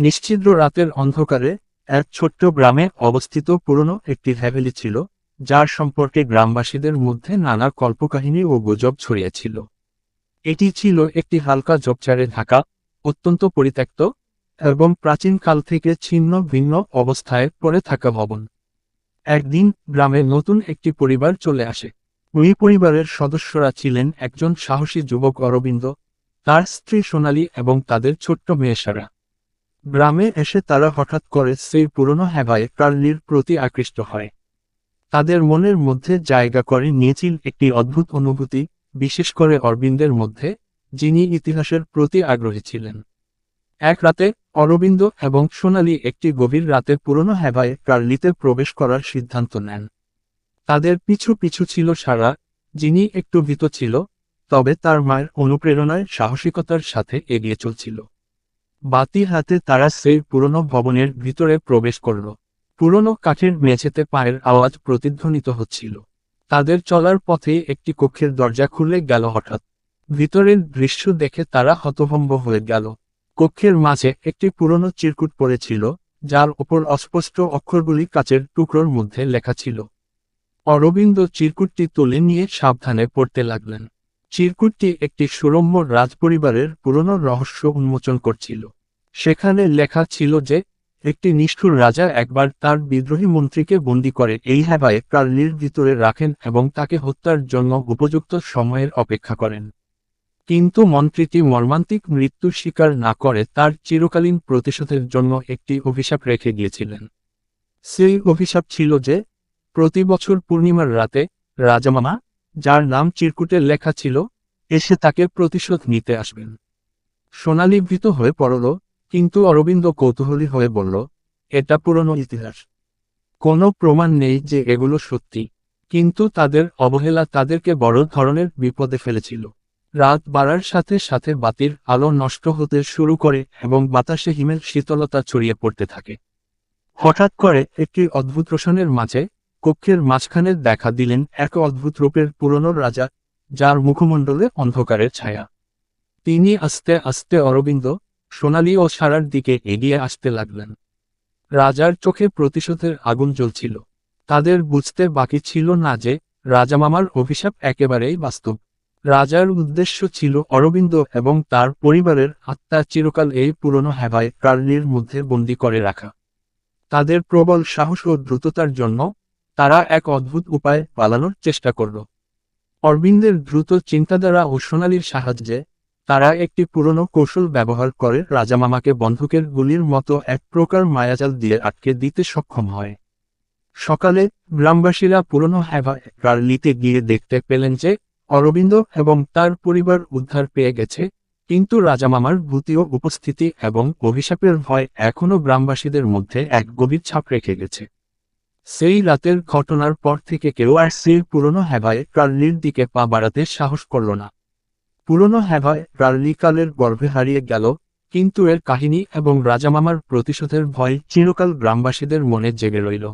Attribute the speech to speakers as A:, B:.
A: নিশ্চিদ্র রাতের অন্ধকারে এক ছোট্ট গ্রামে অবস্থিত পুরনো একটি হ্যাভেলি ছিল, যার সম্পর্কে গ্রামবাসীদের মধ্যে নানা কল্পকাহিনী ও গুজব ছড়িয়েছিল। এটি ছিল একটি হালকা জবচারে ঢাকা, অত্যন্ত পরিত্যক্ত এবং প্রাচীনকাল থেকে ছিন্ন ভিন্ন অবস্থায় পড়ে থাকা ভবন। একদিন গ্রামে নতুন একটি পরিবার চলে আসে। ওই পরিবারের সদস্যরা ছিলেন একজন সাহসী যুবক অরবিন্দ, তার স্ত্রী সোনালী এবং তাদের ছোট্ট মেয়ে সারা। গ্রামে এসে তারা হঠাৎ করে সেই পুরনো হ্যাভায় কার্লির প্রতি আকৃষ্ট হয়। তাদের মনের মধ্যে জায়গা করে নিয়েছিল একটি অদ্ভুত অনুভূতি, বিশেষ করে অরবিন্দের মধ্যে, যিনি ইতিহাসের প্রতি আগ্রহী ছিলেন। এক রাতে, অরবিন্দ এবং সোনালী একটি গভীর রাতে পুরনো হ্যাভায় কার্লিতে প্রবেশ করার সিদ্ধান্ত নেন। তাদের পিছু পিছু ছিল সারা, যিনি একটু ভীত ছিল, তবে তার মায়ের অনুপ্রেরণায় সাহসিকতার সাথে এগিয়ে চলছিল। বাতি হাতে তারা সেই পুরনো ভবনের ভিতরে প্রবেশ করল। পুরনো কাঠের মেঝেতে পায়ের আওয়াজ প্রতিধ্বনিত হচ্ছিল। তাদের চলার পথে একটি কক্ষের দরজা খুলে গেল হঠাৎ। ভিতরের দৃশ্য দেখে তারা হতভম্ব হয়ে গেল। কক্ষের মাঝে একটি পুরনো চিরকুট পড়েছিল, যার ওপর অস্পষ্ট অক্ষরগুলি কাচের টুকরোর মধ্যে লেখা ছিল। অরবিন্দ চিরকুটটি তুলে নিয়ে সাবধানে পড়তে লাগলেন। চিরকুটটি একটি সুরম্য রাজপরিবারের পুরনো রহস্য উন্মোচন করছিল। সেখানে লেখা ছিল যে, একটি নিষ্ঠুর রাজা একবার তার বিদ্রোহী মন্ত্রীকে বন্দী করে এই হ্যাবায় কার্লির ভিতরে রাখেন এবং তাকে হত্যার জন্য উপযুক্ত সময়ের অপেক্ষা করেন। কিন্তু মন্ত্রীটি মর্মান্তিক মৃত্যুর স্বীকার না করে তার চিরকালীন প্রতিশোধের জন্য একটি অভিশাপ রেখে গিয়েছিলেন। সেই অভিশাপ ছিল যে, প্রতি বছর পূর্ণিমার রাতে রাজামামা যার নাম চিরকুটে লেখা ছিল, এসে তাকে প্রতিশোধ নিতে আসবেন। সোনালী ভীত হয়ে পড়ল, কিন্তু অরবিন্দ কৌতূহলী হয়ে বলল, এটা পুরনো ইতিহাস। কোনো প্রমাণ নেই যে এগুলো সত্যি। কিন্তু তাদের অবহেলা তাদেরকে বড় ধরনের বিপদে ফেলেছিল। রাত বাড়ার সাথে সাথে বাতির আলো নষ্ট হতে শুরু করে এবং বাতাসে হিমের শীতলতা ছড়িয়ে পড়তে থাকে। হঠাৎ করে একটি অদ্ভুত রোশনের মাঝে কক্ষের মাঝখানে দেখা দিলেন এক অদ্ভুত রূপের পুরনো রাজা, যার মুখমণ্ডলে অন্ধকারের ছায়া। তিনি আস্তে আস্তে অরবিন্দ, সোনালী ও সারার দিকে এগিয়ে আসতে লাগলেন। রাজার চোখে প্রতিশোধের আগুন জ্বলছিল। তাদের বুঝতে বাকি ছিল না যে, রাজামামার অভিশাপ একেবারেই বাস্তব। রাজার উদ্দেশ্য ছিল অরবিন্দ এবং তার পরিবারের আত্মা চিরকাল এই পুরনো হ্যাভায় কার্লির মধ্যে বন্দী করে রাখা। তাদের প্রবল সাহস ও দ্রুততার জন্য তারা এক অদ্ভুত উপায় পালানোর চেষ্টা করল। অরবিন্দের দ্রুত চিন্তাধারা ও সোনালির সাহায্যে তারা একটি পুরনো কৌশল ব্যবহার করে রাজামামাকে বন্ধুকের গুলির মতো এক প্রকার মায়াজাল দিয়ে আটকে দিতে সক্ষম হয়। সকালে গ্রামবাসীরা পুরনো হ্যাভা কার্লিতে গিয়ে দেখতে পেলেন যে অরবিন্দ এবং তার পরিবার উদ্ধার পেয়ে গেছে, কিন্তু রাজামামার ভূতীয় উপস্থিতি এবং অভিশাপের ভয় এখনও গ্রামবাসীদের মধ্যে এক গভীর ছাপ রেখে গেছে। সেই রাতের ঘটনার পর থেকে কেউ আর সেই পুরনো হ্যাভায় কার্লির দিকে পা বাড়াতে সাহস করল না। পুরনো হ্যাভায় কার্লিকালের গর্ভে হারিয়ে গেল, কিন্তু এর কাহিনী এবং রাজামামার প্রতিশোধের ভয় চিরকাল গ্রামবাসীদের মনে জেগে রইল।